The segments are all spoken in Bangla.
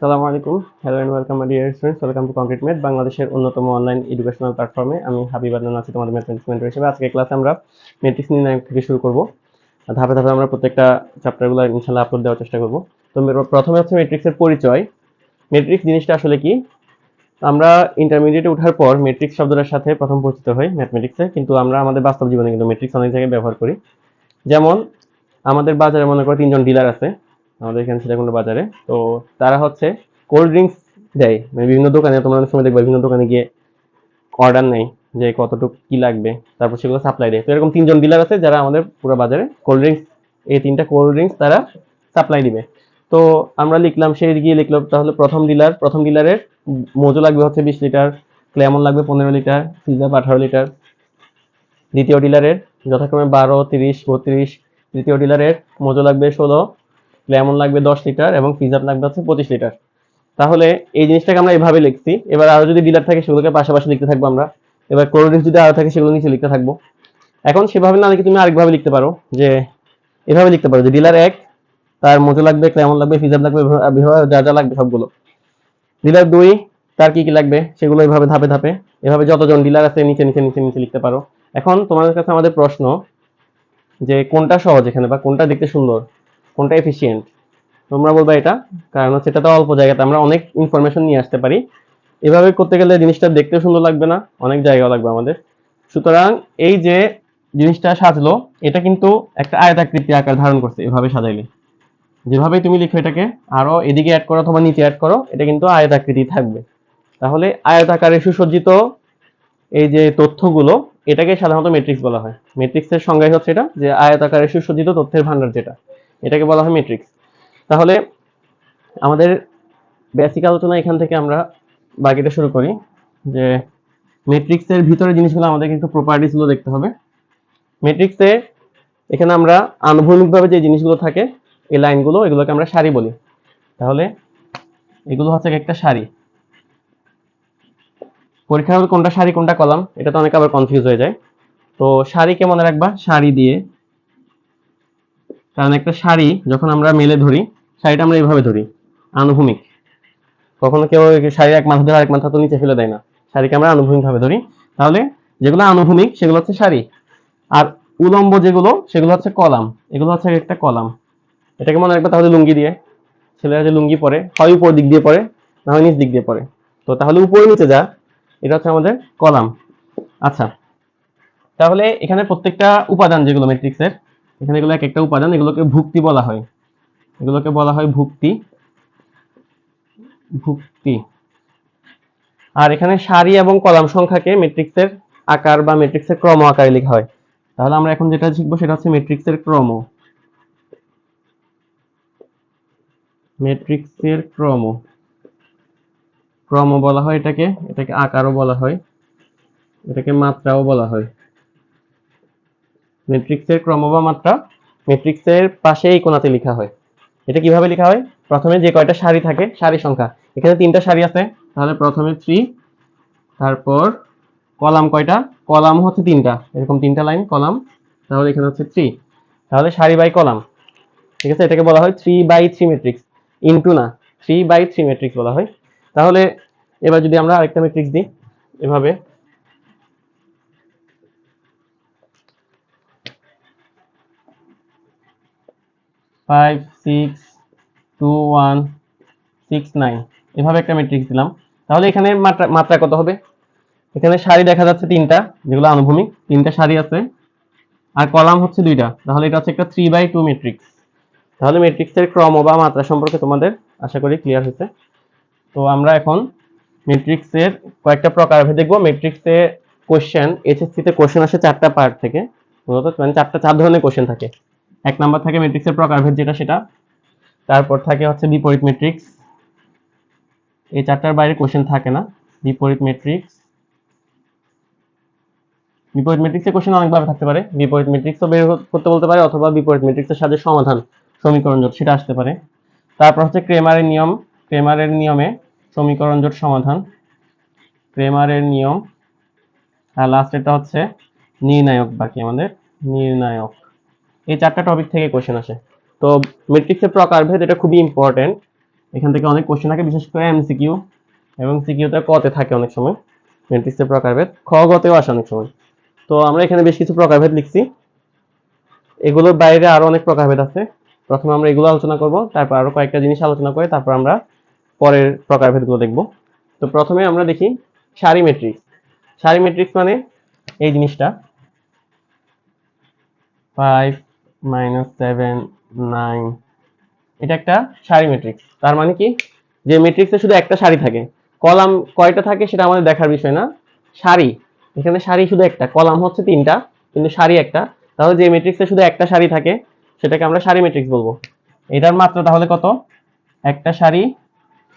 সালামু আলাইকুম। Hello and welcome my dear students welcome to concrete mate বাংলাদেশের অন্যতম অনলাইন এডুকেশনাল প্ল্যাটফর্মে আমি হাবিব আদনান আছি তোমাদের ম্যাথমেটিক্স মেন্টর হিসেবে আজকে ক্লাসে আমরা ম্যাট্রিক্স নির্ণয় থেকে শুরু করব। ধাপে ধাপে আমরা প্রত্যেকটা চ্যাপ্টারগুলো ইনশাআল্লাহ আপলোড দেওয়ার চেষ্টা করব। তো প্রথমে হচ্ছে ম্যাট্রিক্সের পরিচয়। ম্যাট্রিক্স জিনিসটা আসলে কি? আমরা ইন্টারমিডিয়েটে ওঠার পর ম্যাট্রিক্স শব্দটার সাথে প্রথম পরিচিত হই ম্যাথমেটিক্সে কিন্তু আমরা আমাদের বাস্তব জীবনে কিন্তু ম্যাট্রিক্স অনেক জায়গায় ব্যবহার করি। যেমন, আমাদের বাজারে মনে করো তিনজন ডিলার আছে। আমাদের এখানে সীতাকুণ্ড বাজারে। তো তারা হচ্ছে কোল্ড ড্রিঙ্কস দেয়। মানে বিভিন্ন দোকানে, তোমরা অনেক সময় দেখবে, বিভিন্ন দোকানে গিয়ে অর্ডার নেয় যে কতটুকু কি লাগবে, তারপর সেগুলো সাপ্লাই দেয়। তো এরকম তিনজন ডিলার আছে যারা আমাদের পুরো বাজারে কোল্ড ড্রিঙ্কস এই তিনটা কোল্ড ড্রিঙ্কস তারা সাপ্লাই দিবে। তো আমরা লিখলাম সেই গিয়ে লিখলাম তাহলে প্রথম ডিলার প্রথম ডিলারের মজু লাগবে হচ্ছে বিশ লিটার ক্লেমন লাগবে পনেরো লিটার সিজাপ আঠারো লিটার। দ্বিতীয় ডিলারের যথাক্রমে বারো, তিরিশ, বত্রিশ, তৃতীয় ডিলারের মজু লাগবে ষোলো লেমন লাগবে দশ লিটার এবং ফিজাপ লাগবে হচ্ছে পঁচিশ লিটার। তাহলে এই জিনিসটাকে আমরা এভাবে লিখছি। এবার আরও যদি ডিলার থাকে সেগুলোকে পাশাপাশি লিখতে থাকব আমরা। এবার কোল্ড যদি আরও থাকে সেগুলো নিচে লিখতে থাকব। এখন সেভাবে না লিখে তুমি আরেকভাবে লিখতে পারো যে, এভাবে লিখতে পারো যে ডিলার এক, তার মজু লাগবে কেমন লাগবে ফিজাপ লাগবে যা যা লাগবে সবগুলো। ডিলার দুই, তার কি কি লাগবে সেগুলো এভাবে ধাপে ধাপে, এভাবে যতজন ডিলার আছে নিচে নিচে নিচে নিচে লিখতে পারো। এখন তোমাদের কাছে আমাদের প্রশ্ন যে কোনটা সহজ এখানে বা কোনটা দেখতে সুন্দর? কোনটা এফিসিয়েন্ট তোমরা বলবা এটা, কারণ হচ্ছে এটা তো অল্প জায়গাতে, আমরা অনেক ইনফরমেশন নিয়ে আসতে পারি। এভাবে করতে গেলে জিনিসটা দেখতে সুন্দর লাগবে না, অনেক জায়গা লাগবে আমাদের। সুতরাং এই যে জিনিসটা সাজলো, এটা কিন্তু একটা আয়তাকৃতি আকার ধারণ করছে এভাবে সাজাইলে। যেভাবে তুমি লিখো এটাকে, আরও এদিকে অ্যাড করো অথবা নিচে অ্যাড করো, এটা কিন্তু আয়তাকৃতি থাকবে। তাহলে আয়তাকারে সুসজ্জিত এই যে তথ্যগুলো, এটাকে সাধারণত ম্যাট্রিক্স বলা হয়। ম্যাট্রিক্সের সংজ্ঞাই হচ্ছে এটা, যে আয়তাকারে সুসজ্জিত তথ্যের ভান্ডার যেটা। এটাকে বলা হয় ম্যাট্রিক্স তাহলে আমাদের বেসিক আলোচনা এখান থেকে আমরা বাকিটা শুরু করি, যে ম্যাট্রিক্সের ভিতরে জিনিসগুলো আমাদের কিন্তু প্রপার্টিসগুলো দেখতে হবে। ম্যাট্রিক্সে এখানে আমরা আনুভূমিকভাবে যে জিনিসগুলো থাকে, এই লাইনগুলো, এগুলোকে আমরা সারি বলি। তাহলে এগুলো হচ্ছে একটা সারি। পরীক্ষার কোনটা সারি, কোনটা কলাম এটা তো অনেক আবার কনফিউজ হয়ে যায়। তো সারিকে মনে রাখবা, সারি দিয়ে কারণ একটা শাড়ি যখন আমরা মেলে ধরি, শাড়িটা আমরা এইভাবে ধরি, আনুভূমিক। কখনো কেউ শাড়ির এক মাথা ধরে আরেক মাথা তো নিচে ফেলে দেয় না। শাড়িকে আমরা আনুভূমিক ভাবে ধরি। তাহলে যেগুলো আনুভূমিক, সেগুলো হচ্ছে শাড়ি। আর উলম্ব যেগুলো, সেগুলো হচ্ছে কলাম। এগুলো হচ্ছে একটা কলাম। এটাকে মনে রাখবে তাহলে লুঙ্গি দিয়ে। ছেলেরা যে লুঙ্গি পরে, হয় উপর দিক দিয়ে পরে, না হয় নিচ দিক দিয়ে পরে। তো তাহলে উপরে নিচে যা, এটা হচ্ছে আমাদের কলাম। আচ্ছা তাহলে এখানে প্রত্যেকটা উপাদান যেগুলো ম্যাট্রিক্সের এখানে এগুলো এক একটা উপাদান, এগুলোকে ভুক্তি বলা হয়। এগুলোকে বলা হয় ভুক্তি। ভুক্তি। আর এখানে সারি এবং কলাম সংখ্যাকে ম্যাট্রিক্সের আকার বা ম্যাট্রিক্সের ক্রম আকারে লেখা হয়। তাহলে আমরা এখন যেটা শিখব সেটা হচ্ছে ম্যাট্রিক্সের ক্রম। ম্যাট্রিক্সের ক্রম। ক্রম বলা হয় এটাকে এটাকে আকারও বলা হয়, এটাকে মাত্রাও বলা হয়। ম্যাট্রিক্সের ক্রম বা মাত্রা ম্যাট্রিক্সের পাশে এই কোণাতে লেখা হয়। এটা কীভাবে লেখা হয়? প্রথমে যে কয়টা সারি থাকে, সারি সংখ্যা। এখানে তিনটা সারি আছে। তাহলে প্রথমে থ্রি তারপর কলাম কয়টা? কলাম হচ্ছে তিনটা। এরকম তিনটা লাইন, কলাম। তাহলে এখানে হচ্ছে থ্রি তাহলে সারি বাই কলাম। ঠিক আছে? এটাকে বলা হয় three by three matrix into না। থ্রি বাই থ্রি ম্যাট্রিক্স বলা হয়। তাহলে এবার যদি আমরা আরেকটা ম্যাট্রিক্স দিই, এভাবে five six two one six nine এভাবে একটা ম্যাট্রিক্স দিলাম। তাহলে এখানে মাত্রা মাত্রা কত হবে? এখানে সারি দেখা যাচ্ছে তিনটা, যেগুলো আনুভূমিক। তিনটা সারি আছে, আর কলাম হচ্ছে দুইটা। তাহলে এটা হচ্ছে একটা থ্রি বাই টু ম্যাট্রিক্স তাহলে ম্যাট্রিক্সের ক্রম বা মাত্রা সম্পর্কে তোমাদের আশা করি ক্লিয়ার হয়েছে। তো আমরা এখন ম্যাট্রিক্সের কয়েকটা প্রকারভেদ দেখব। ম্যাট্রিক্সে কোশ্চেন এইচএসসিতে কোশ্চেন আসে চারটা পার্ট থেকে। মূলত মানে চারটা, চার ধরনের কোশ্চেন থাকে। এক নাম্বার থাকে ম্যাট্রিক্সের প্রকারভেদ যেটা সেটা। তারপর থাকে হচ্ছে বিপরীত ম্যাট্রিক্স এই চারটার বাইরে কোশ্চেন থাকে না। বিপরীত ম্যাট্রিক্স বিপরীত ম্যাট্রিক্সের কোশ্চেন অনেকভাবে থাকতে পারে। বিপরীত ম্যাট্রিক্সও বের করতে বলতে পারে অথবা বিপরীত ম্যাট্রিক্সের সাথে সমাধান সমীকরণ জোট সেটা আসতে পারে। তারপর হচ্ছে ক্রেমারের নিয়ম। ক্রেমারের নিয়মে সমীকরণ জোট সমাধান। ক্রেমারের নিয়ম। আর লাস্টেরটা হচ্ছে নির্ণায়ক বাকি আমাদের। নির্ণায়ক। এই চারটা টপিক থেকে কোশ্চেন আসে। তো ম্যাট্রিক্সের প্রকারভেদ এটা খুবই ইম্পর্টেন্ট এখান থেকে অনেক কোশ্চেন থাকে বিশেষ করে এমসিকিউ এবং সিকিউতে কতে থাকে অনেক সময়। ম্যাট্রিক্সের প্রকারভেদ খ গতেও আসে অনেক সময়। তো আমরা এখানে বেশ কিছু প্রকারভেদ লিখছি। এগুলোর বাইরে আরও অনেক প্রকারভেদ আছে। প্রথমে আমরা এগুলো আলোচনা করব, তারপর আরও কয়েকটা জিনিস আলোচনা করে, তারপর আমরা পরের প্রকারভেদগুলো দেখব। তো প্রথমে আমরা দেখি সারি ম্যাট্রিক্স সারি ম্যাট্রিক্স মানে এই জিনিসটা। ফাইভ মাইনাস সেভেন নাইন এটা একটা সারি ম্যাট্রিক্স তার মানে কি? যে ম্যাট্রিক্সে শুধু একটা সারি থাকে। কলাম কয়টা থাকে সেটা আমাদের দেখার বিষয় না। সারি এখানে সারি শুধু একটা, কলাম হচ্ছে তিনটা, কিন্তু সারি একটা। তাহলে যে ম্যাট্রিক্সে শুধু একটা সারি থাকে, সেটাকে আমরা সারি ম্যাট্রিক্স বলব। এটার মাত্র তাহলে কত? একটা সারি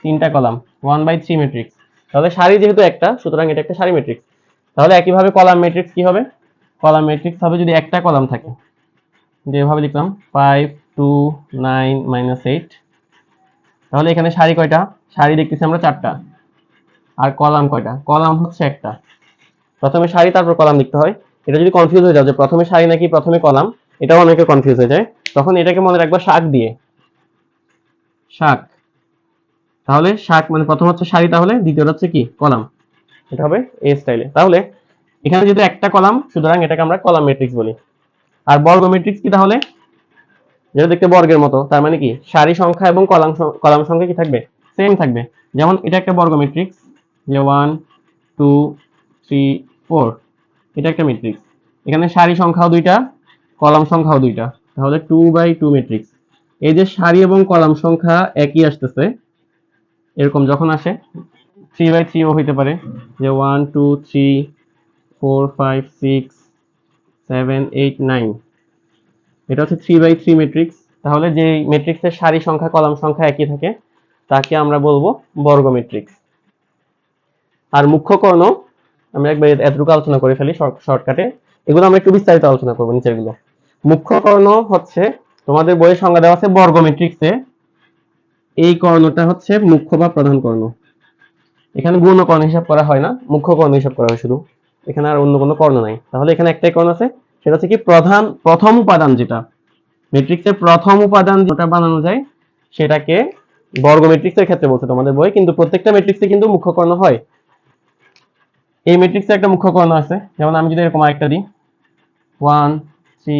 তিনটা column one by three matrix তাহলে সারি যেহেতু একটা, সুতরাং এটা একটা সারি ম্যাট্রিক্স তাহলে একইভাবে কলাম ম্যাট্রিক্স কি হবে? কলাম ম্যাট্রিক্স হবে যদি একটা কলাম থাকে। যেভাবে লিখলাম five two nine minus eight তাহলে এখানে সারি কয়টা? সারি দেখতেছি আমরা চারটা। আর কলাম কয়টা? কলাম হচ্ছে একটা। প্রথমে সারি, তারপর কলাম লিখতে হয়। এটা যদি কনফিউজ হয়ে যাও যে প্রথমে সারি নাকি প্রথমে কলাম, এটাও অনেকে কনফিউজ হয়ে যায়। তখন এটাকে মনে রাখবা শাক দিয়ে। শাক। তাহলে শাক মানে প্রথম হচ্ছে সারি, তাহলে দ্বিতীয়টা হচ্ছে কি? কলাম। এটা হবে এ। স্টাইলে তাহলে এখানে যেহেতু একটা কলাম, সুতরাং এটাকে আমরা কলাম ম্যাট্রিক্স বলি। আর বর্গ ম্যাট্রিক্স কি তাহলে? যেটা দেখতে বর্গের মতো, তার মানে কি? সারি সংখ্যা এবং কলাম কলাম সংখ্যা কি থাকবে? সেম থাকবে। যেমন এটা একটা বর্গ ম্যাট্রিক্স যে ওয়ান টু থ্রি ফোর এটা একটা ম্যাট্রিক্স এখানে সারি সংখ্যাও দুইটা, কলাম সংখ্যাও দুইটা। তাহলে টু বাই টু ম্যাট্রিক্স এই যে সারি এবং কলাম সংখ্যা একই আসতেছে, এরকম যখন আসে থ্রি বাই থ্রিও হইতে পারে। যে one two three four five six seven eight nine এটা হচ্ছে থ্রি বাই থ্রি ম্যাট্রিক্স তাহলে যে ম্যাট্রিক্সের সারি সংখ্যা, কলাম সংখ্যা একই থাকে, তাকে আমরা বলব বর্গ ম্যাট্রিক্স আর মুখ্য কর্ণ আমরা একবার এতটুকু আলোচনা করে ফেলি শর্টকাটে এগুলো আমরা একটু বিস্তারিত আলোচনা করব নিচেরগুলো মুখ্য কর্ণ হচ্ছে, তোমাদের বইয়ের সংজ্ঞা দেওয়া আছে বর্গ ম্যাট্রিক্সে এই কর্ণটা হচ্ছে মুখ্য বা প্রধান কর্ণ। এখানে গুণ কর্ণ হিসাব করা হয় না, মুখ্য কর্ণ হিসাব করা হয় শুধু। এখানে আর অন্য কোনো কর্ণ নাই। তাহলে এখানে একটাই কর্ণ আছে, সেটা হচ্ছে কি প্রধান, প্রথম উপাদান যেটা। ম্যাট্রিক্সের প্রথম উপাদান যেটা বানানো যায়, সেটাকে বর্গ ম্যাট্রিক্সের ক্ষেত্রে বলছে তোমাদের বই, কিন্তু প্রত্যেকটা ম্যাট্রিক্সে কিন্তু মুখ্য কর্ণ হয়। এই ম্যাট্রিক্সে একটা মুখ্য কর্ণ আছে, যেমন আমি যদি এরকম আরেকটা দিই। One, three,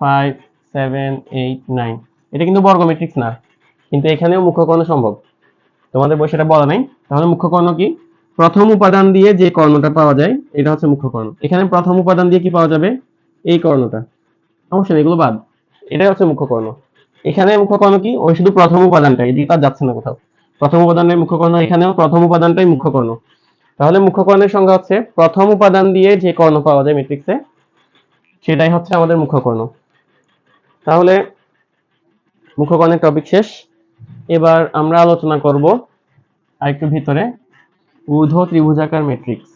five, seven, eight, nine. এটা কিন্তু বর্গ ম্যাট্রিক্স না, কিন্তু এখানেও মুখ্য কর্ণ সম্ভব। তোমাদের বই সেটা বলা নাই। তাহলে মুখ্য কর্ণ কি? প্রথম উপাদান দিয়ে যে কর্ণটা পাওয়া যায়, এটা হচ্ছে মুখ্য কর্ণ। এখানে প্রথম উপাদান দিয়ে কি পাওয়া যাবে? এই কর্ণটা। নেই, এগুলো বাদ। এটাই হচ্ছে মুখ্য কর্ণ। এখানে মুখ্য কর্ণ কি? ওই শুধু প্রথম উপাদানটা তার যাচ্ছে না কোথাও। প্রথম উপাদানের মুখ্য কর্ণ, এখানেও প্রথম উপাদানটাই মুখ্য কর্ণ। তাহলে মুখ্য কর্ণের সংজ্ঞা হচ্ছে, প্রথম উপাদান দিয়ে যে কর্ণ পাওয়া যায় ম্যাট্রিক্সে সেটাই হচ্ছে আমাদের মুখ্য কর্ণ। তাহলে মুখ্য কর্ণের টপিক শেষ। এবার আমরা আলোচনা করব আরেকটু ভিতরে। ঊর্ধ্ব ত্রিভুজাকার ম্যাট্রিক্স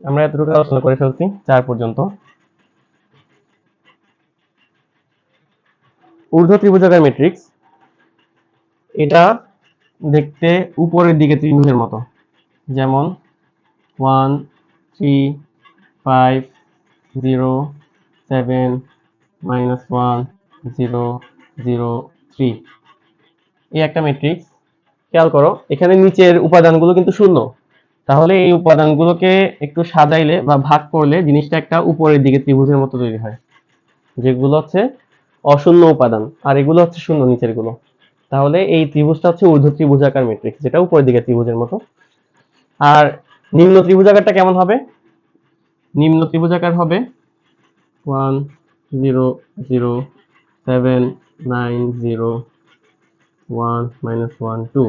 আমরা এতটুকু আলোচনা করে ফেলছি, চার পর্যন্ত। ঊর্ধ্ব ত্রিভুজাকার ম্যাট্রিক্স এটা দেখতে উপরের দিকে ত্রিভুজের মতো। যেমন one three five zero seven minus one zero zero three এই একটা ম্যাট্রিক্স খেয়াল করো, এখানে নিচের উপাদানগুলো কিন্তু শূন্য। তাহলে এই উপাদানগুলোকে একটু সাজাইলে বা ভাগ করলে জিনিসটা একটা উপরের দিকে ত্রিভুজের মতো তৈরি হয়। যেগুলো হচ্ছে অশূন্য উপাদান, আর এগুলো হচ্ছে শূন্য নিচেরগুলো তাহলে এই ত্রিভুজটা হচ্ছে ঊর্ধ্ব ত্রিভুজাকার ম্যাট্রিক্স যেটা উপরের দিকে ত্রিভুজের মতো। আর নিম্ন ত্রিভুজাকারটা কেমন হবে? নিম্ন ত্রিভুজাকার হবে one zero zero seven nine zero one minus one two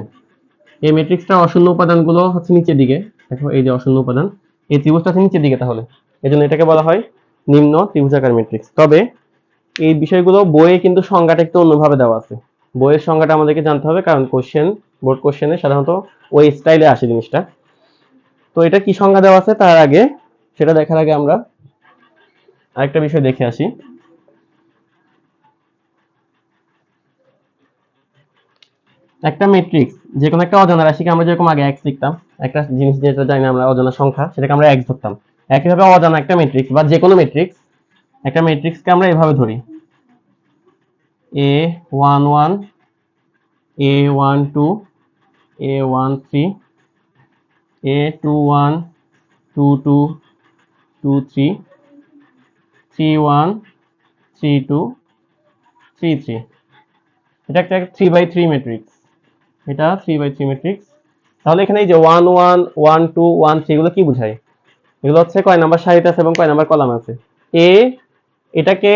এই ম্যাট্রিক্সটা অশূন্য উপাদানগুলো হচ্ছে নিচের দিকে। দেখো এই যে অশূন্য উপাদান। এই ত্রিভুজটা হচ্ছে নিচের দিকে তাহলে। এই এটাকে বলা হয় নিম্ন ত্রিভুজাকার ম্যাট্রিক্স তবে এই বিষয়গুলো বইয়ে কিন্তু সংজ্ঞাটা একটু অন্যভাবে দেওয়া আছে। বইয়ের সংজ্ঞাটা আমাদেরকে জানতে হবে, কারণ কোশ্চেন বোর্ড কোশ্চেনে সাধারণত ওই স্টাইলে আসে জিনিসটা। তো এটা কি সংজ্ঞা দেওয়া আছে? তার আগে, সেটা দেখার আগে আমরা আরেকটা বিষয় দেখে আসি। একটা ম্যাট্রিক্স যে কোনো একটা অজানা রাশিকে আমরা যেরকম আগে এক্স লিখতাম, একটা জিনিস যেটা জানি আমরা অজানা সংখ্যা, সেটাকে আমরা এক্স ধরতাম। একইভাবে অজানা একটা ম্যাট্রিক্স বা যে কোনো ম্যাট্রিক্স একটা ম্যাট্রিক্সকে আমরা এভাবে ধরি। A one one A one two A one three A two one two two two three three one three two three three এটা একটা থ্রি বাই থ্রি ম্যাট্রিক্স এটা থ্রি বাই থ্রি ম্যাট্রিক্স তাহলে এখানে এই যে one one one two one three এগুলো কি বোঝায় এগুলো হচ্ছে কয় নাম্বার সারিতে আছে এবং কয় নাম্বার কলাম আছে? এ এটাকে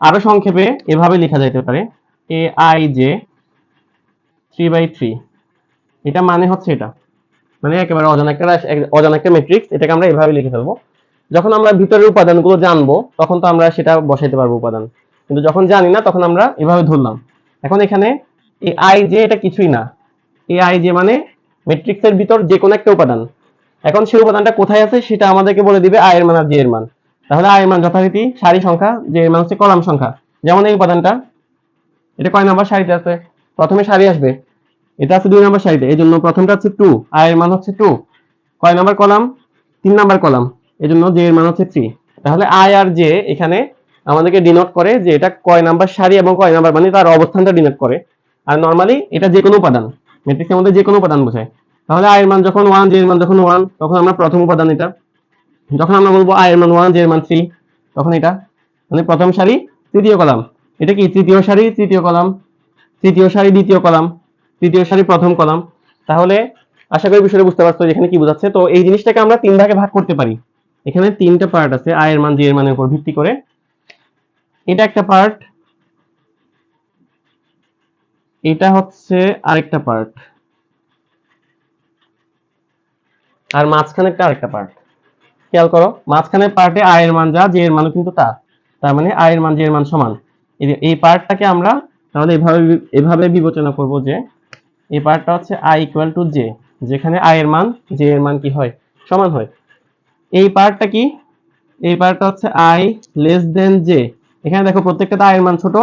আরও সংক্ষেপে এভাবে লেখা যাইতে পারে। A I J three by three এটা মানে হচ্ছে এটা। মানে একেবারে অজানা একটা অজানা একটা ম্যাট্রিক্স এটাকে আমরা এভাবে লিখে ফেলব। যখন আমরা ভিতরের উপাদানগুলো জানব, তখন তো আমরা সেটা বসাইতে পারব উপাদান। কিন্তু যখন জানি না, তখন আমরা এভাবে ধরলাম। এখন এখানে এই আই জে এটা কিছুই না। এই আই জে মানে ম্যাট্রিক্সের ভিতর যে কোনো একটা উপাদান। এখন সেই উপাদানটা কোথায় আছে সেটা আমাদেরকে বলে দিবে আয়ের মান আর জে এর মান। তাহলে আয়ের মান যথারীতি সারি সংখ্যা জে এর মান হচ্ছে কলাম সংখ্যা। যেমন এই উপাদানটা, এটা কয় নাম্বার সারিতে আছে? প্রথমে সারি আসবে। এটা আছে দুই নাম্বার সারিতে। এই জন্য প্রথমটা হচ্ছে টু আয়ের মান হচ্ছে টু কয় নাম্বার কলাম? তিন নাম্বার কলাম। এই জন্য জে এর মান হচ্ছে থ্রি তাহলে আই আর জে এখানে আমাদেরকে ডিনোট করে যে এটা কয় নাম্বার সারি এবং কয় নাম্বার মানে তার অবস্থানটা ডিনোট করে। আর নর্মালি এটা যে কোনো উপাদান। ম্যাট্রিক্সের মধ্যে যে কোনো উপাদান বোঝায়। তাহলে আয়ের মান যখন ওয়ান জে এর মান যখন ওয়ান তখন আমরা প্রথম উপাদান এটা। যখন আমরা বলব আয়ের মান ওয়ান জের মান থ্রি তখন এটা মানে প্রথম সারি, তৃতীয় কলাম। এটা কি? তৃতীয় সারি, তৃতীয় কলাম। তৃতীয় সারি, দ্বিতীয় কলাম। তৃতীয় সারি, প্রথম কলাম। তাহলে আশা করি বিষয়টা বুঝতে পারছ এখানে কি বোঝাচ্ছে। তো এই জিনিসটাকে আমরা তিন ভাগে ভাগ করতে পারি। এখানে তিনটা পার্ট আছে আয়ের মান জের মানের উপর ভিত্তি করে। এটা একটা পার্ট এটা হচ্ছে আরেকটা পার্ট আর মাঝখানে আরেকটা পার্ট খেয়াল করো মাঝখানের পার্টে আয়ের মান যা জে এর মানও কিন্তু তা তার মানে আয়ের মান জে এর মান সমান। এই পার্টটাকে আমরা তাহলে এভাবে এভাবে বিবেচনা করব যে, এই পার্টটা হচ্ছে আই ইকুয়াল টু জে যেখানে আয়ের মান জে এর মান কি হয়? সমান হয়। এই পার্টটা কি? এই পার্টটা হচ্ছে আই লেস দেন জে এখানে দেখো, প্রত্যেকটা আয়ের মান ছোট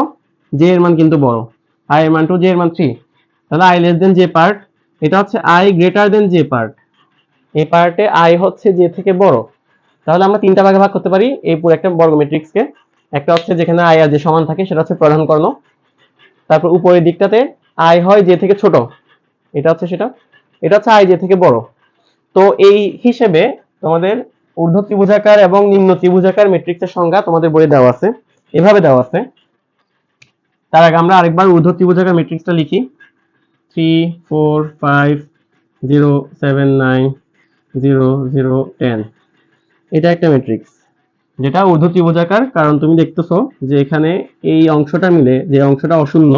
জে এর মান কিন্তু বড়। আয়ের মান টু জে এর মান থ্রি তাহলে I less than J part এটা হচ্ছে I greater than J part এই পার্টে আই হচ্ছে জে থেকে বড়। তাহলে আমরা তিনটা ভাগে ভাগ করতে পারি, এই পুরো একটা বর্গ ম্যাট্রিক্সকে একটা হচ্ছে যেখানে আই আর জে সমান থাকে, সেটা হচ্ছে প্রধান কর্ণ। তারপর উপরের দিকটাতে আই হয় জে থেকে ছোট। এটা হচ্ছে সেটা। এটা হচ্ছে আই জে থেকে বড়। তো এই হিসেবে তোমাদের ঊর্ধ্ব ত্রিভুজাকার এবং নিম্ন ত্রিভুজাকার ম্যাট্রিক্সের সংজ্ঞা তোমাদের বইয়ে দেওয়া আছে। এভাবে দেওয়া আছে। তার আগে আমরা আরেকবার ঊর্ধ্ব ত্রিভুজাকার ম্যাট্রিক্সটা লিখি। Three four five zero seven nine zero zero ten এটা একটা ম্যাট্রিক্স যেটা ঊর্ধ্ব ত্রিভুজাকার কারণ তুমি দেখতেছো যে এখানে এই অংশটা মিলে, যে অংশটা অশূন্য,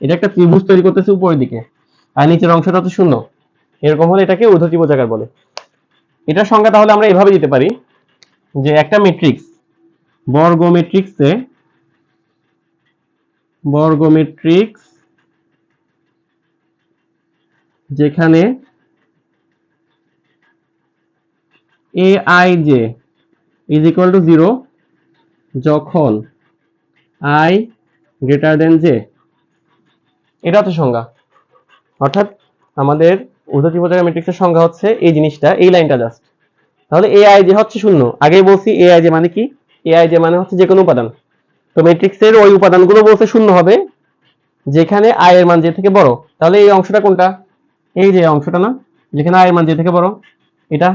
এটা একটা ত্রিভুজ তৈরি করতেছে উপরের দিকে, আর নিচের অংশটা তো শূন্য। এরকম হলে এটাকে ঊর্ধ্ব ত্রিভুজাকার বলে। এটার সংজ্ঞা তাহলে আমরা এভাবে দিতে পারি যে একটা ম্যাট্রিক্স বর্গ ম্যাট্রিক্সে বর্গ ম্যাট্রিক্স যেখানে A I J is equal to zero যখন আই গ্রেটার দেন জে এটা হচ্ছে সংজ্ঞা। অর্থাৎ আমাদের ঊর্ধ্ব ত্রিভুজাকার ম্যাট্রিক্সের সংজ্ঞা হচ্ছে এই জিনিসটা, এই লাইনটা জাস্ট তাহলে এ আই জে হচ্ছে শূন্য। আগেই বলছি এ আই জে মানে কি? এ আই জে মানে হচ্ছে যে কোনো উপাদান। তো ম্যাট্রিক্সের ওই উপাদানগুলো বলতে শূন্য হবে, যেখানে আই এর মান জে থেকে বড়। তাহলে এই অংশটা কোনটা? এই যে অংশটা না, যেখানে আই এর মান জে থেকে বড়, এটা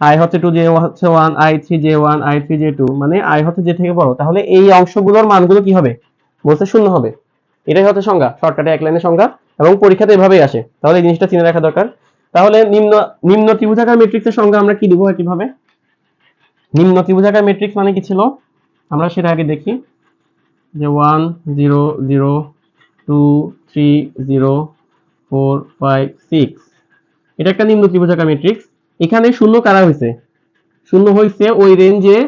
আই হচ্ছে টু জে হচ্ছে one I three J one I three J two মানে আই হচ্ছে জে থেকে বড়। তাহলে এই অংশগুলোর মানগুলো কি হবে? বলতে শূন্য হবে। এটাই হচ্ছে সংজ্ঞা শর্টকাটে এক লাইনের সংজ্ঞা, এবং পরীক্ষাতে এভাবেই আসে। তাহলে এই জিনিসটা চিনে রাখা দরকার। তাহলে নিম্ন নিম্ন ত্রিভুজাকার ম্যাট্রিক্সের সংজ্ঞা আমরা কি দিব কীভাবে? নিম্ন ত্রিভুজাকার ম্যাট্রিক্স মানে কি ছিল? আমরা সেটা আগে দেখি। যে one zero zero two three zero four five six এটা একটা নিম্ন ত্রিভুজাকার ম্যাট্রিক্স এখানে শূন্য কারা হয়েছে? শূন্য হয়েছে ওই রেঞ্জে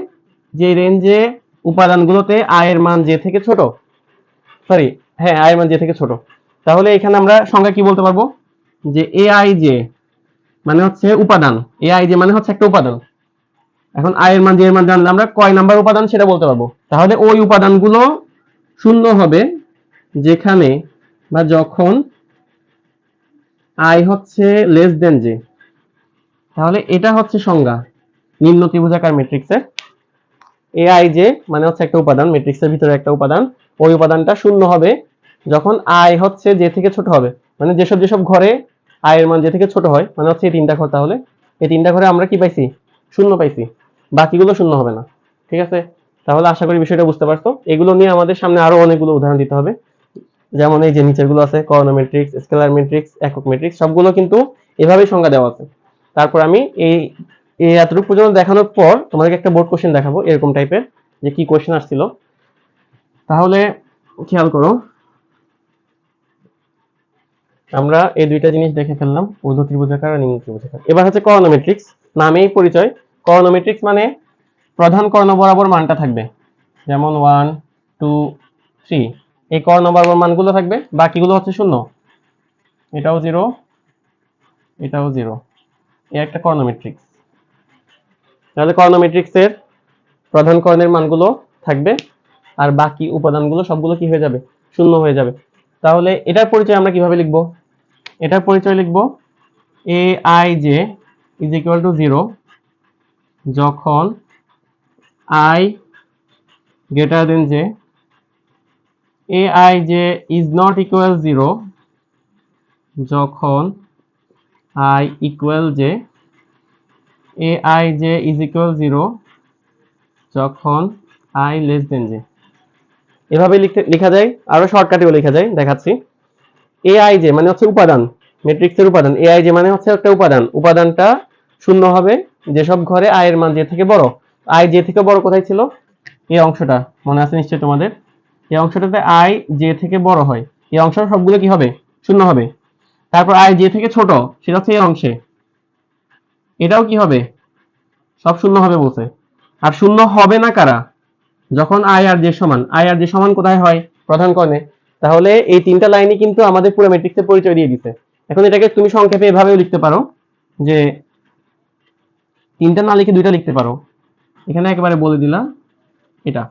যে রেঞ্জে উপাদানগুলোতে আয়ের মান যে থেকে ছোট। সরি হ্যাঁ আয়ের মান যে থেকে ছোট। তাহলে এখানে আমরা সংজ্ঞা কি বলতে পারব? যে এ আই জে মানে হচ্ছে উপাদান। এ আই জে মানে হচ্ছে একটা উপাদান। এখন আয়ের মান এর মান জানলে আমরা কয় নাম্বার উপাদান সেটা বলতে পারব। তাহলে ওই উপাদানগুলো শূন্য হবে যেখানে বা যখন আই হচ্ছে লেস দেন জে তাহলে এটা হচ্ছে সংজ্ঞা নিম্ন ত্রিভুজাকার ম্যাট্রিক্সের এ আই জে মানে হচ্ছে একটা উপাদান ম্যাট্রিক্সের ভিতরে একটা উপাদান। ওই উপাদানটা শূন্য হবে যখন আই হচ্ছে যে থেকে ছোট হবে। মানে যেসব যেসব ঘরে আয়ের মান যে থেকে ছোট হয় মানে হচ্ছে এই তিনটা ঘর তাহলে, এই তিনটা ঘরে আমরা কি পাইছি? শূন্য পাইছি। বাকিগুলো শূন্য হবে না। ঠিক আছে? তাহলে আশা করি বিষয়টা বুঝতে পারছ। এগুলো নিয়ে আমাদের সামনে আরও অনেকগুলো উদাহরণ দিতে হবে। যেমন এই যে নিচেরগুলো আছে কর্ণ ম্যাট্রিক্স স্কেলার ম্যাট্রিক্স একক ম্যাট্রিক্স সবগুলো কিন্তু এভাবেই সংজ্ঞা দেওয়া আছে। তারপর আমি এই এই এতটুকু পর্যন্ত দেখানোর পর তোমাদেরকে একটা বোর্ড কোশ্চেন দেখাবো, এরকম টাইপের যে কি কোশ্চেন আসছিল। তাহলে খেয়াল করো। আমরা এই দুইটা জিনিস দেখে ফেললাম, ঊর্ধ্ব ত্রিভুজাকার আর নিম্ন ত্রিভুজাকার এবার হচ্ছে কর্ণমেট্রিক্স নামেই পরিচয়। কর্ণমেট্রিক্স মানে প্রধান কর্ণ বরাবর মানটা থাকবে। যেমন ওয়ান টু থ্রি এই কর্ণ বরাবর মানগুলো থাকবে, বাকিগুলো হচ্ছে শূন্য। এটাও জিরো এটাও জিরো এ একটা কর্ণমেট্রিক্স। তাহলে কর্ণমেট্রিক্সের প্রধান কর্ণের মানগুলো থাকবে, আর বাকি উপাদানগুলো সবগুলো কি হয়ে যাবে? শূন্য হয়ে যাবে। তাহলে এটার পরিচয় আমরা কীভাবে লিখব? এটার পরিচয় লিখব A I J is equal to zero যখন I greater than J A I J is not equal zero যখন I equal J A I J is equal zero যখন আই লেস দেন জে এভাবে লিখতে লেখা যায়, আরও শর্টকাটেও লেখা যায়, দেখাচ্ছি। এ আই জে মানে হচ্ছে উপাদান ম্যাট্রিক্সের উপাদান। এ আই জে মানে হচ্ছে একটা উপাদান। উপাদানটা শূন্য হবে যেসব ঘরে আয়ের মান যে থেকে বড় আই যে থেকে বড় কোথায় ছিল? এই অংশটা, মনে আছে নিশ্চয়ই তোমাদের? এই অংশটাতে আই যে থেকে বড় হয়, এই অংশ সবগুলো কি হবে? শূন্য হবে। তারপর আই যে থেকে ছোট, সেটা হচ্ছে এই অংশে। এটাও কি হবে? সব শূন্য হবে বলছে। আর শূন্য হবে না কারা? যখন আই আর জে সমান আই আর জে সমান কোথায় হয়? প্রধান কর্ণে। তাহলে এই তিনটা লাইনই কিন্তু আমাদের পুরো ম্যাট্রিক্সের পরিচয় দিয়ে দিছে। এখন এটাকে তুমি সংক্ষেপে এভাবেও লিখতে পারো যে তিনটা না লিখে দুইটা লিখতে পারো। এখানে একেবারে বলে দিলাম এটা।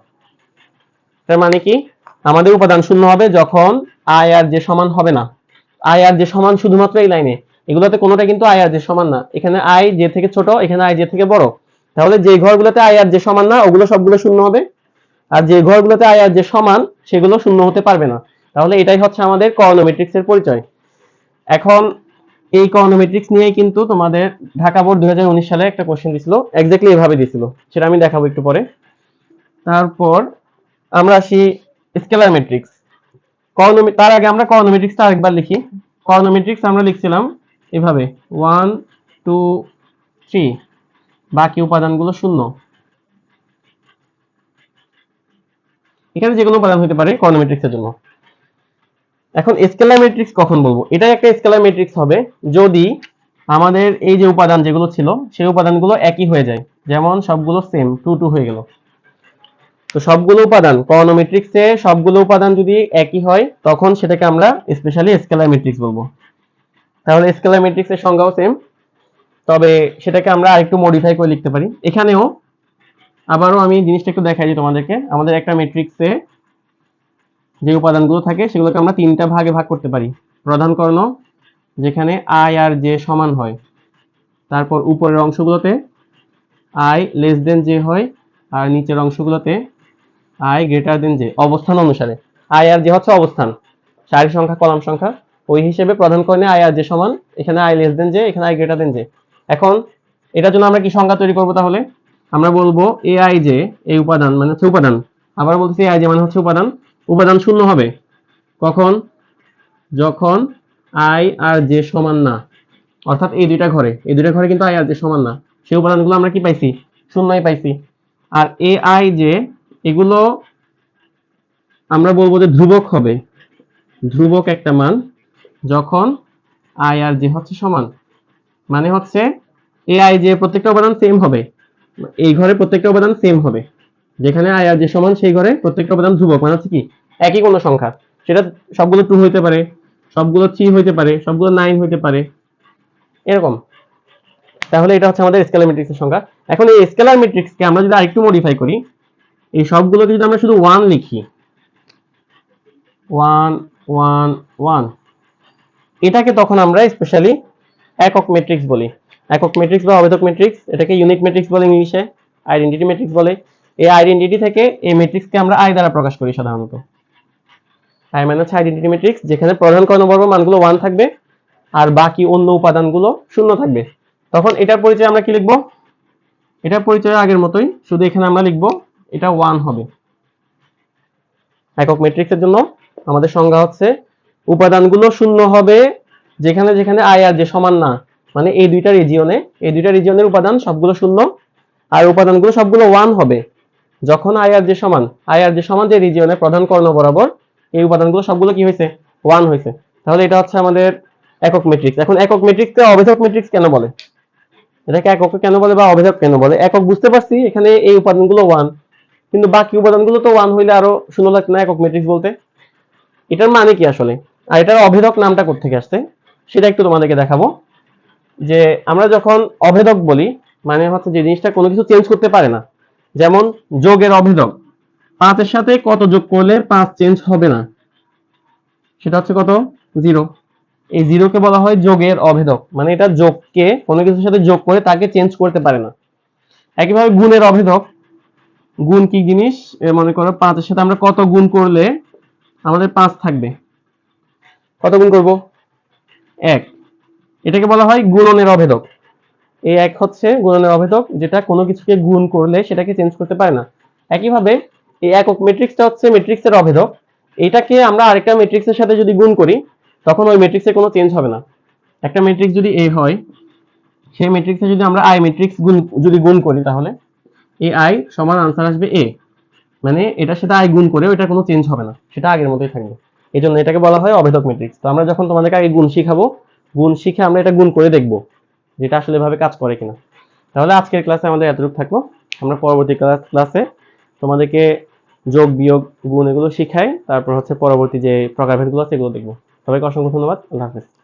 তার মানে কি? আমাদের উপাদান শূন্য হবে যখন আই আর যে সমান হবে না। আই আর যে সমান শুধুমাত্র এই লাইনে। এগুলোতে কোনোটা কিন্তু আই আর যে সমান না। এখানে আই যে থেকে ছোট, এখানে আই যে থেকে বড়। তাহলে যে ঘরগুলোতে আই আর যে সমান না, ওগুলো সবগুলো শূন্য হবে। আর যে ঘরগুলোতে আই আর যে সমান, সেগুলো শূন্য হতে পারবে না। তাহলে এটাই হচ্ছে আমাদের কর্নোমেট্রিক্স এর পরিচয়। এখন এই কর্নোমেট্রিক্স নিয়েই কিন্তু তোমাদের ঢাকা বোর্ড দুই হাজার উনিশ সালে একটা কোশ্চেন দিছিল। এক্স্যাক্টলি এভাবে দিছিল। সেটা আমি দেখাবো একটু পরে। তারপর আমরা আসি স্কেলার ম্যাট্রিক্স তার আগে আমরা কর্নোমেট্রিক্সটা আরেকবার লিখি। কর্নোমেট্রিক্স আমরা লিখছিলাম এভাবে। ওয়ান টু থ্রি বাকি উপাদানগুলো শূন্য। এখানে যে কোনো উপাদান হতে পারে কর্নোমেট্রিক্সের জন্য। এখন স্কেলার ম্যাট্রিক্স কখন বলব? এটাই একটা স্কেলার ম্যাট্রিক্স হবে। যদি আমাদের এই যে উপাদান যেগুলো ছিল, সেই উপাদানগুলো একই হয়ে যায়। যেমন সবগুলো সেম টু টু হয়ে গেল। তো সবগুলো উপাদান কর্নোমেট্রিক্সে সবগুলো উপাদান যদি একই হয়, তখন সেটাকে আমরা স্পেশালি স্কেলার ম্যাট্রিক্স বলব। তাহলে স্কেলার ম্যাট্রিক্সের সংজ্ঞাও সেম তবে সেটাকে আমরা আরেকটু মডিফাই করে লিখতে পারি। এখানেও আবারও আমি জিনিসটা একটু দেখাই দিই তোমাদেরকে। আমাদের একটা ম্যাট্রিক্সে যে উপাদানগুলো থাকে সেগুলোকে আমরা তিনটা ভাগে ভাগ করতে পারি। প্রধান কর্ণ, যেখানে আই আর জে সমান হয়। তারপর উপরের অংশগুলোতে আই লেস দেন জে হয় আর নিচের অংশগুলোতে আই গ্রেটার দেন জে অবস্থান অনুসারে। আই আর জে হচ্ছে অবস্থান। সারি সংখ্যা, কলাম সংখ্যা। ওই হিসেবে প্রধান কর্ণে আই আর জে সমান, এখানে আই লেস দেন জে এখানে আই গ্রেটার দেন জে এখন এটার জন্য আমরা কি সংখ্যা তৈরি করব তাহলে? আমরা বলব এ আই জে এই উপাদান মানে হচ্ছে উপাদান। আবার বলতেছি আই জে মানে হচ্ছে উপাদান। উপাদান শূন্য হবে। কখন? যখন আই আর জে সমান না। অর্থাৎ এই দুইটা ঘরে। এই দুইটা ঘরে কিন্তু আই আর জে সমান না। সেই উপাদানগুলো আমরা কি পাইছি? শূন্যই পাইছি। আর এ আই জে এগুলো আমরা বলব যে ধ্রুবক হবে। ধ্রুবক একটা মান। যখন আই আর জে হচ্ছে সমান মানে হচ্ছে এ আই জে প্রত্যেকটা উপাদান সেম হবে। এই ঘরে প্রত্যেকটা উপাদান সেম হবে। যেখানে আই আর জে সমান, সেই ঘরে প্রত্যেকটা উপাদান ধ্রুবক মানে হচ্ছে কি, একই কোনো সংখ্যা। সেটা সবগুলো টু হইতে পারে, সবগুলো থ্রি হইতে পারে, সবগুলো নাইন হইতে পারে। এরকম। তাহলে এটা হচ্ছে আমাদের স্কেলার ম্যাট্রিক্সের সংখ্যা। এখন এই স্কেলার ম্যাট্রিক্সকে আমরা যদি আরেকটু মডিফাই করি, এই সবগুলোকে যদি আমরা শুধু ওয়ান লিখি ওয়ান ওয়ান ওয়ান এটাকে তখন আমরা স্পেশালি একক ম্যাট্রিক্স বলি। একক ম্যাট্রিক্স বা অবেধক ম্যাট্রিক্স এটাকে ইউনিট ম্যাট্রিক্স বলে ইংলিশে আইডেন্টিটি ম্যাট্রিক্স বলে। এই আইডেন্টিটি থেকে এই ম্যাট্রিক্সকে আমরা আই দ্বারা প্রকাশ করি সাধারণত। আই মানে হচ্ছে আইডেন্টিটি ম্যাট্রিক্স যেখানে প্রধান কর্ণবর্গ মানগুলো ওয়ান থাকবে আর বাকি অন্য উপাদানগুলো শূন্য থাকবে। তখন এটার পরিচয় আমরা কি লিখব? এটার পরিচয় আগের মতোই, শুধু এখানে আমরা লিখব এটা ওয়ান হবে। একক ম্যাট্রিক্সের জন্য আমাদের সংজ্ঞা হচ্ছে উপাদানগুলো শূন্য হবে যেখানে যেখানে আই আর যে সমান না। মানে এই দুইটা রিজিয়নে এই দুইটা রিজিয়নের উপাদান সবগুলো শূন্য, আর উপাদানগুলো সবগুলো ওয়ান হবে। যখন আই আর যে সমান আই আর যে সমান যে রিজিয়নে প্রধান কর্ণ বরাবর, এই উপাদানগুলো সবগুলো কি হয়েছে? ওয়ান হয়েছে। তাহলে এটা হচ্ছে আমাদের একক ম্যাট্রিক্স এখন একক ম্যাট্রিক্সকে অবেধক ম্যাট্রিক্স কেন বলে? এটাকে একক কেন বলে বা অবেধক কেন বলে? একক বুঝতে পারছি, এখানে এই উপাদানগুলো ওয়ান কিন্তু বাকি উপাদানগুলো তো ওয়ান হইলে আরও শূন্য লাগছে না একক ম্যাট্রিক্স বলতে? এটার মানে কি আসলে? আর এটার অভেদক নামটা কোথেকে আসছে? সেটা একটু তোমাদেরকে দেখাবো। যে আমরা যখন অভেদক বলি মানে হচ্ছে যে জিনিসটা কোনো কিছু চেঞ্জ করতে পারে না। যেমন যোগের অভেদক পাঁচের সাথে কত যোগ করলে পাঁচ চেঞ্জ হবে না? সেটা হচ্ছে কত? জিরো এই জিরোকে বলা হয় যোগের অভেদক মানে এটা যোগকে কোনো কিছুর সাথে যোগ করে তাকে চেঞ্জ করতে পারে না। একইভাবে গুণের অভেদক গুণ কি জিনিস? মনে করো পাঁচের সাথে আমরা কত গুণ করলে আমাদের পাঁচ থাকবে? কত গুণ করব? এক। এটাকে বলা হয় গুণনের অভেদক এই এক হচ্ছে গুণনের অভেদক, যেটা কোনো কিছুকে গুণ করলে সেটাকে চেঞ্জ করতে পারে না। একইভাবে এই একক ম্যাট্রিক্সটা হচ্ছে ম্যাট্রিক্সের অভেদক। এটাকে আমরা আরেকটা ম্যাট্রিক্সের সাথে যদি গুণ করি, তখন ওই ম্যাট্রিক্সে কোনো চেঞ্জ হবে না। একটা ম্যাট্রিক্স যদি এ হয়, সেই ম্যাট্রিক্সে যদি আমরা আই ম্যাট্রিক্স গুণ, যদি গুণ করি তাহলে, এই আই সমান আনসার আসবে এ মানে এটার সাথে আই গুণ করে ওইটা কোনো চেঞ্জ হবে না। সেটা আগের মতোই থাকবে। এই জন্য এটাকে বলা হয় অভেদক ম্যাট্রিক্স তো আমরা যখন তোমাদেরকে আগে গুণ শিখাবো, গুণ শিখে আমরা এটা গুণ করে দেখব। যেটা আসলে এভাবে কাজ করে কিনা। তাহলে আজকের ক্লাসে আমাদের এতটুকু থাকল। আমরা পরবর্তী ক্লাস ক্লাসে তোমাদেরকে যোগ, বিয়োগ, গুণ এগুলো শিখাই, তারপর হচ্ছে পরবর্তী যে প্রকারভেদগুলো আছে, এগুলো দেখব। সবাইকে অসংখ্য ধন্যবাদ। আল্লাহ হাফেজ।